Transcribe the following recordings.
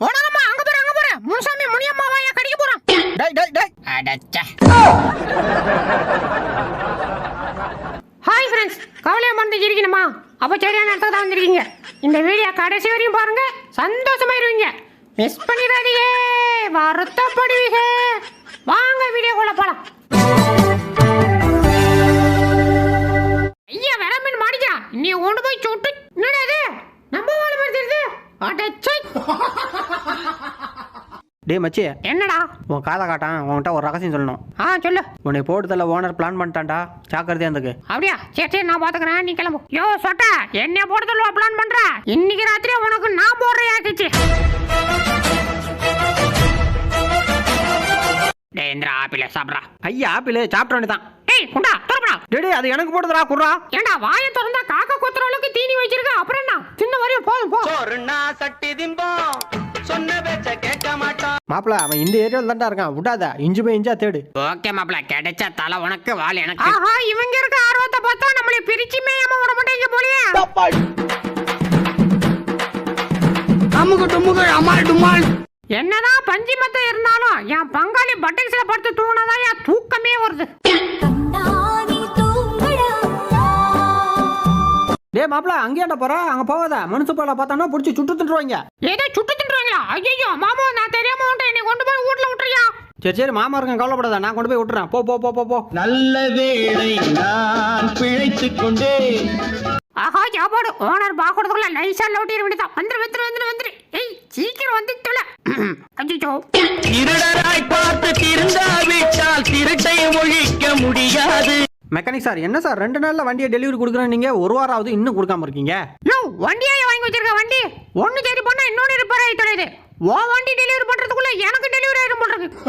ஓனரம்மா அங்க போற அங்க போற முனுசாமி முனியம்மா வாயா கடிக்க போறான். டேய் டேய் டேய். அடச்சே. ஹாய் ஃப்ரெண்ட்ஸ் கவலையா மறந்து இருக்கணுமா அப்போ சரியான இடத்துல தான் வந்திருக்கீங்க. இந்த வீடியோ கடைசி வரையும் பாருங்க. சந்தோஷமாயிருவீங்க மிஸ் பண்ணிடாதீங்க. வருத்தப்படுவீங்க. வாங்க வீடியோக்குள்ள போலாம். ஐயா வேற மீன் மாடிச்சா நீ கொண்டு போய் சுட்டு. என்னடா இது? நம்ம வாழை மாதிரி தெரியுது. அடச்சை. டேய் மச்சி. என்னடா? உன் காதை காட்டான். உன்கிட்ட ஒரு ரகசியம் சொல்லணும். ஆ சொல்லு. உன்னை போட்டுதல ஓனர் பிளான் பண்ணிட்டான்டா. ஜாக்கிரதையா இருந்துக்கு. அப்படியா? சரி சரி நான் பாத்துக்கிறேன். நீ கிளம்பு. யோ சொட்ட. என்ன போட்டு சொல்லுவா பிளான் பண்ற? இன்னைக்கு ராத்திரி உனக்கு நான் போடுறேன் ஆக்கிச்சு டேய் இந்திரா ஆப்பிள சாப்பிட்றா. ஐயா ஆப்பிள் சாப்பிட்ட வேண்டியதான் டேய் குண்டா துறப்படா. டேய் டேய், அது எனக்கு போடுதுடா குடுறா. ஏண்டா வாயை திறந்தா காக்கா கொத்துற அளவுக்கு தீனி வச்சிருக்க? அப்புறம் என்ன? சின்ன வரையும் போதும் போ. சட்டி திம்போம் சொன்ன பேச்ச கேட்க மாட்டோம் மாப்பிள அவன் இந்த ஏரியாவில் தான்டா இருக்கான். விடாத இஞ்சி போய் இஞ்சா தேடு. ஓகே மாப்ள கிடைச்ச தலை உனக்கு வால் எனக்கு. ஆஹா இவங்க இருக்க ஆர்வத்தை பார்த்தா நம்மளை பிரிச்சு மேயாம விட மாட்டேங்க போலியே. அமுகு டுமுகு அமால் டுமால் என்னதான் பஞ்சி மத்த இருந்தாலும் என் பங்காளி பட்டக்ஸ்ல படுத்து தூங்கினாதான் என் தூக்கமே வருது. டேய் மாப்பிள அங்கேயாண்ட போற? அங்க போகாத. மனுஷ போல பார்த்தானோ பிடிச்சி சுட்டு திட்டுருவாங்க ஏதோ சுட்டு தின்றுவாங்களா ஐயோ மாமா நான் தெரியாம உன்ட்ட என்னை கொண்டு போய் வீட்டுல விட்டுறியா? சரி சரி மாமா இருக்கேன் கவலைப்படாத. நான் கொண்டு போய் விட்டுறேன். போ போ போ போ போ. நல்ல வேளை நான் பிழைத்துக் கொண்டே ஆஹா சாப்பாடு. ஓனர் பாக்குறதுக்குள்ள நைஸா லவுட்டிட வேண்டியதான் வந்துரு வந்துரு வந்துரு வந்துரு. ஏய் சீக்கிரம் வந்து தொலை அஜிச்சோ திருடராய் பார்த்து திருந்தாவிட்டால் திருட்டை ஒழிக்க முடியாது. மெக்கானிக் சார் என்ன சார் ரெண்டு நாள்ல வண்டியை டெலிவரி கொடுக்குறேன் நீங்க. ஒரு வாரம் ஆகுது இன்னும் கொடுக்காம இருக்கீங்க. வண்டியா வாங்கி வச்சிருக்க வண்டி. ஒண்ணு சரி பண்ணா இன்னொன்னு ரிப்பேர் ஆகி தொலையுது. ஓ வண்டி டெலிவரி பண்றதுக்குள்ள எனக்கு டெலிவரி ஆயிரும் போல இருக்கு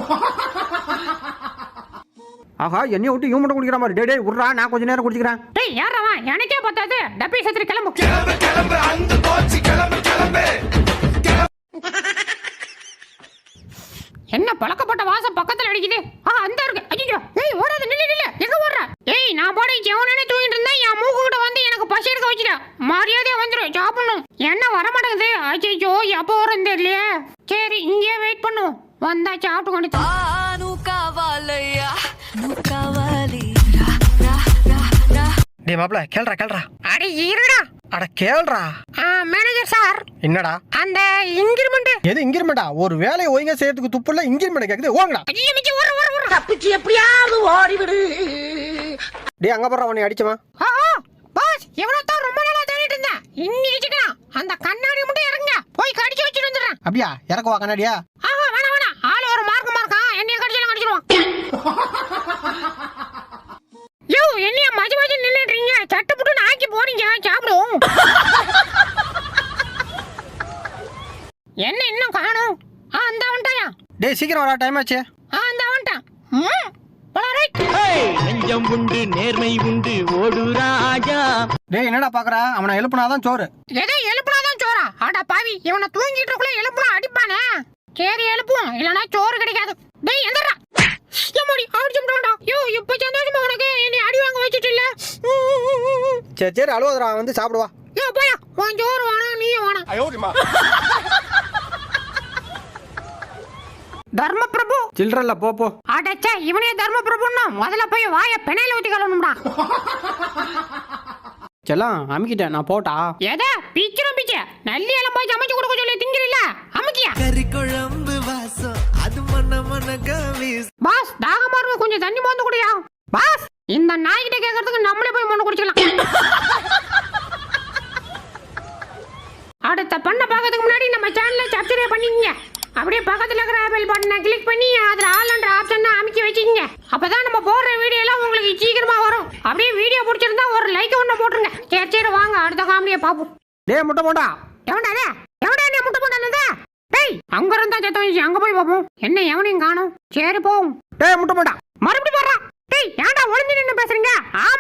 ஆஹா என்னைய விட்டு இவன் மட்டும் குடிக்கிற மாதிரி. டே டேய் விட்றா நான் கொஞ்ச நேரம் குடிச்சிக்கிறேன் டேய் யாரவா எனக்கே பத்தாது. டப்பி சத்திரி கிளம்பு. மரியாதையா வந்துரு சாப்பிடணும் என்ன வர மாட்டேங்குது அச்சோ எப்போ வரும் தெரியலையே. சரி இங்கேயே வெயிட் பண்ணும் வந்தா சாப்பிட்டு கொண்டு டே மாப்ள கேள்றா கேள்றா. அட இருடா. அட கேள்றா. Manager sir. என்னடா? அந்த இன்கிரிமெண்ட். எது இன்கிரிமெண்டா? ஒரு வேலையை ஒழுங்கா செய்யறதுக்கு துப்புல இன்கிரிமெண்ட் கேக்குது ஓங்கடா. தப்பிச்சு எப்படியாவது ஓடிவிடு. டேய் அங்க போற உன்னை அடிச்சமா பாஸ் எவ்வளவு சிக்கனா அந்த கண்ணாடி மட்டும் இறங்க போய் கடிச்சு வச்சுட்டு வந்துடுறேன். அப்படியா? இறக்குவா கண்ணாடியா? ஆஹா வேணாம் வேணாம். ஆள் ஒரு மார்க் மார்க்கான் என்னைய கடிச்சாலும் கடிச்சிருவான். யோ என்னைய மஜி மஜி நின்னுடுறீங்க சட்டு புட்டு ஆக்கி போறீங்க. சாப்பிடுவோம் என்ன இன்னும் காணும்? ஆ அந்த வந்துட்டாயா? டேய் சீக்கிரம் வரா டைம் ஆச்சு. ஆ அந்த வந்துட்டான். ம் போலாம் ரைட் நெஞ்சம் உண்டு நேர்மை உண்டு ஓடு ராஜா. டேய் என்னடா பாக்குற? அவனை எழுப்புனாதான் சோறு. எதை எழுப்புனாதான் சோறா. ஆடா பாவி இவனை தூங்கிட்டு இருக்குள்ள எழுப்புனா அடிப்பானே. சரி எழுப்புவோம். இல்லனா சோறு கிடைக்காது. டேய் எந்திரா எம்மாடி அடிச்சுட்டான்டா யோ இப்ப சந்தோஷமா உனக்கு? என்னை அடி வாங்க வச்சிட்டு இல்ல? சரி சரி அழுவதுடா வந்து சாப்பிடுவா. யோ போயா. உன் சோறு வேணாம் நீயும் வேணாம். தர்ம பிரபு சில்றல்ல போ போ. அடச்சே இவனே தர்ம பிரபுன்னா முதல்ல போய் வாய பெணையில ஊத்தி கலவணும்டா செல்லாம் அமுக்கிட்டேன் நான் போட்டா? எதை பிச்சிரும் பிச்சை. நல்லி எல்லாம் போய் சமைச்சு கொடுக்க சொல்லி திங்கிறீல்ல? அமுக்கியா? கறி குழம்பு வாசம் அது மன மன கவி. பாஸ் தாகமா இருக்கு கொஞ்சம் தண்ணி மோந்து குடியா பாஸ் இந்த நாய்கிட்ட கேக்குறதுக்கு நம்மளே போய் மோந்து குடிச்சுக்கலாம் அடுத்த பண்ண பார்க்கறதுக்கு முன்னாடி நம்ம சேனலை சப்ஸ்கிரைப் பண்ணிக்கங்க. அப்படியே பக்கத்துல இருக்கிற பெல் பட்டனை கிளிக் பண்ணி அதுல ஆல்ன்ற ஆப்ஷன் அமைக்க வச்சுக்கோங்க. அப்பதான் நம்ம போடுற வீடியோ எல்லாம் உங்களுக்கு சீக்கிரமா வரும். அப்படியே வீடியோ பிடிச்சிருந்தா ஒரு லைக் ஒன்று போட்டுருங்க. சரி சரி வாங்க அடுத்த காமெடியை பார்ப்போம். டேய் முட்டை போண்டா. எவன்டா அது? எவன்டா என்ன முட்டை போட்டானது டேய் அங்க இருந்தா சத்தம் அங்க போய் பார்ப்போம். என்ன எவனையும் காணோம். சரி போவோம். டேய் முட்டை போண்டா. மறுபடியும் வர்றான் டேய் ஏன்டா ஒளிஞ்சு நின்னு பேசுறீங்க? ஆம்பளை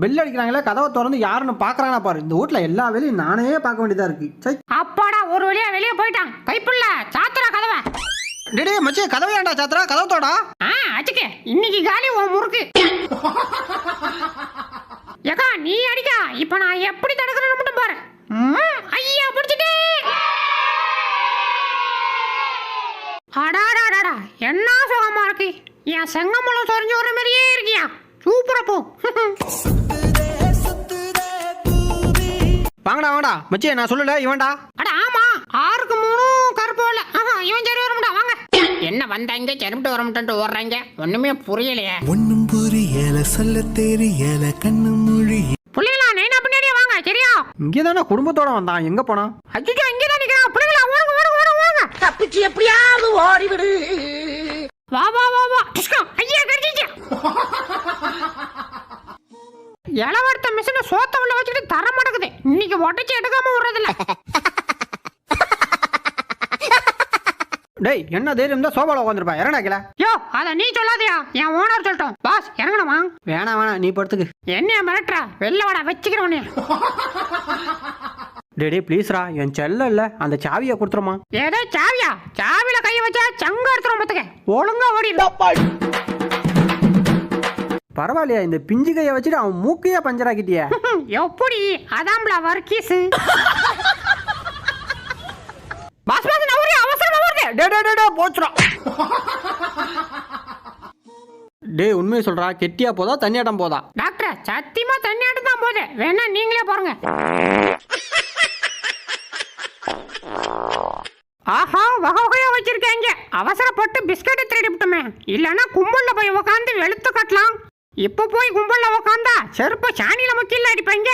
பெல் அடிக்கிறாங்களே கதவை திறந்து யாருன்னு பாக்குறானா பாரு. இந்த வீட்ல எல்லா வேலையும் நானே பார்க்க வேண்டியதா இருக்கு. சை. அப்பாடா ஒரு வழியா வெளியே போயிட்டான். கைப்புள்ள சாத்துறா கதவை. டேய் மச்சி கதவை ஏன்டா சாத்திரா கதவை தோடா. ஆ அச்சுக்கு இன்னைக்கு காலி உன் முறுக்கு. ஏக்கா நான் எப்படி தடுக்கிறேன்னு மட்டும் பாரு. ஐயா பிடிச்சிட்டே. அடாடாடாடா என்ன சுகமா இருக்கு? என் செங்கமலம் சொரிஞ்சு வர மாதிரியே இருக்கியா? சூப்பரா போ. வாங்கடா வாங்கடா. மச்சி நான் சொல்லல இவன்டா. அட ஆமா. ஆறுக்கு மூணு கருப்பு இல்ல ஆஹா இவன் சரி வரமுடா வாங்க. என்ன வந்தாங்க? சரிவிட்டு வரமுட்டு ஓடுறாங்க. ஒண்ணுமே புரியலையே. ஒண்ணும் புரியல சொல்ல தெரியல கண்ணு மொழி. புள்ளைகளா நைனா பின்னாடியே வாங்க சரியா? இங்கே தானே குடும்பத்தோட வந்தான். எங்க போனான் அஜிஜோ இங்கே தான் நிக்கிறான் புள்ளைகளா ஓடுங்க ஓடுங்க ஓடுங்க ஓடுங்க தப்பிச்சு எப்படியாவது ஓடிவிடு. வா வா வா வா. ஐயா கடிச்சிச்சு. இளவரத்த மிஷினை சோத்த உள்ள வச்சுட்டு தர மாட்டேங்குது. இன்னைக்கு உடச்சி எடுக்காம விடுறதில்ல. டேய் என்ன தைரியம் தான் சோபால உட்காந்துருப்பா. இறங்கடா கீழே. யோ அத நீ சொல்லாதயா. என் ஓனர் சொல்லட்டும் பாஸ் இறங்கணுமா? வேணாம் வேணாம் நீ படுத்துக்கு. என்ன மிரட்டுற. வெளில வாடா வச்சுக்கிறவனே டேய் டேய் ப்ளீஸ்ரா என் செல்ல இல்ல. அந்த சாவியை கொடுத்துருமா. ஏதோ சாவியா? சாவியில கைய வச்சா சங்க எடுத்துரும் பத்துக்க. ஒழுங்கா ஓடிடு பரவாயில்லையா இந்த பிஞ்சு கையை வச்சுட்டு அவன் மூக்கையே பஞ்சராக்கிட்டியே எப்படி அதாம்ல வர்க்கீஸ். பாஸ் பாஸ் நவரு அவசரம் நவருது டே டே டே டே போச்சுடா. டேய் உண்மையை சொல்றா கெட்டியா போதா தண்ணியாட்டம் போதா? டாக்டர் சத்தியமா தண்ணி ஆட்டு தான் போகுது வேணா நீங்களே பாருங்க. ஆஹா வகை வகையா வச்சிருக்காங்க அவசரப்பட்டு பிஸ்கட்டை திருடி விட்டோமே. இல்லைன்னா கும்பல்ல போய் உக்காந்து வெளுத்து கட்டலாம். இப்போ போய் கும்பலில் உக்காந்தா செருப்ப சாணியில் முக்கியில் அடிப்பாங்க.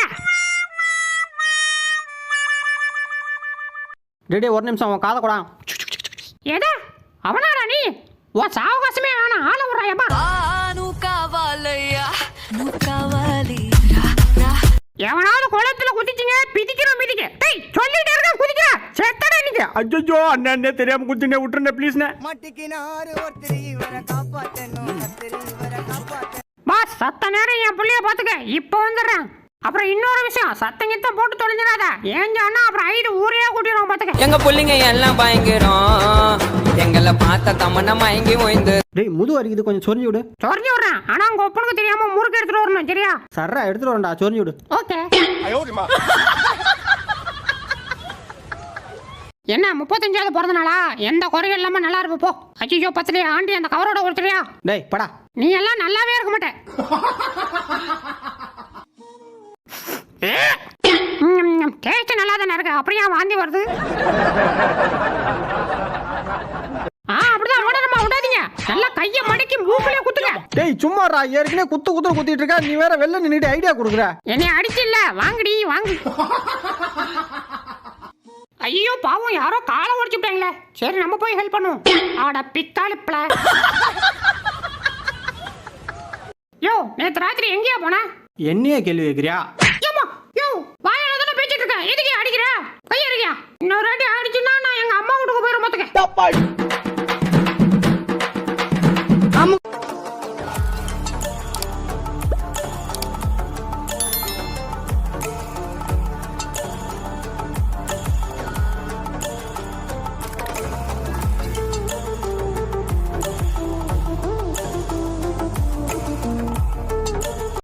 டேடே ஒரு நிமிஷம் அவன் காதை கூடா. எடா அவனாடா நீ? உன் சாவகாசமே வேணாம் ஆள விட்றாயப்பா எவனாவது குளத்துல குதிச்சிங்க பிதிக்கிறோம் பிதிக்க. டேய் சொல்லிட்டே இருக்க குதிக்கிற செத்தடா நீங்க அச்சோ அண்ணன் அண்ணே தெரியாம குத்தினே விட்டுருந்தே ப்ளீஸ்ண்ணே மட்டிக்கினாரு ஒருத்தர் வர காப்பாத்தணும் ஒருத்தர் இவரை காப்பாத்தணும். பாஸ் சத்த நேரம் என் புள்ளைய பாத்துக்க இப்போ வந்துடுறேன். அப்புறம் இன்னொரு விஷயம் சத்தம் கித்தம் போட்டு தொலைஞ்சிடாத. ஏஞ்சானா அப்புறம் ஐடு ஊரே கூட்டிடுவோம் பாத்துக்க எங்க புள்ளைங்க எல்லாம் பயங்கரம். எங்களை பார்த்த தமன்னா மயங்கி ஓய்ந்து. டேய் முது அரிக்குது கொஞ்சம் சொரிஞ்சு விடு. சொரிஞ்சு விடுறேன். ஆனா உங்க ஒப்பனுக்கு தெரியாம முறுக்கு எடுத்துட்டு வரணும் சரியா? சர்ரா எடுத்துட்டு வரேன்டா. சொரிஞ்சு விடு. ஓகே. என்ன முப்பத்தஞ்சாவது பிறந்த நாளா எந்த குறையும் இல்லாம நல்லா இருப்ப போ. அச்சிச்சோ பத்திலே ஆண்டி அந்த கவரோட கொடுத்துறியா டேய் படா. நீ எல்லாம் நல்லாவே இருக்க மாட்டே. டேஸ்ட் நல்லா தானே இருக்கு. அப்படியே வாந்தி வருது? ஆ அப்படிதான். விடணுமா விடாதீங்க நல்லா கையை மடக்கி மூக்கிலே குத்துங்க. டேய் சும்மாடா. ஏற்கனவே குத்து குத்து குத்திட்டு இருக்கா. நீ வேற வெளில நின்னுட்டு ஐடியா கொடுக்குற. என்னை அடிச்சில்ல. வாங்குடி வாங்கு. ஐயோ பாவம் யாரோ காலை உடைச்சுட்டாங்களே சரி நம்ம போய் ஹெல்ப் பண்ணுவோம். ஆட பித்தாளிப்பில யோ நேத்து ராத்திரி எங்கேயா போன? என்னையா கேள்வி கேட்கிறியா? ஏமா யோ வாயில தான பேசிட்டு இருக்க. எதுக்கு அடிக்கிற? கையறியா இன்னொரு வாட்டி அடிச்சுன்னா நான் எங்க அம்மா வீட்டுக்கு போயிரும் பாத்துக்க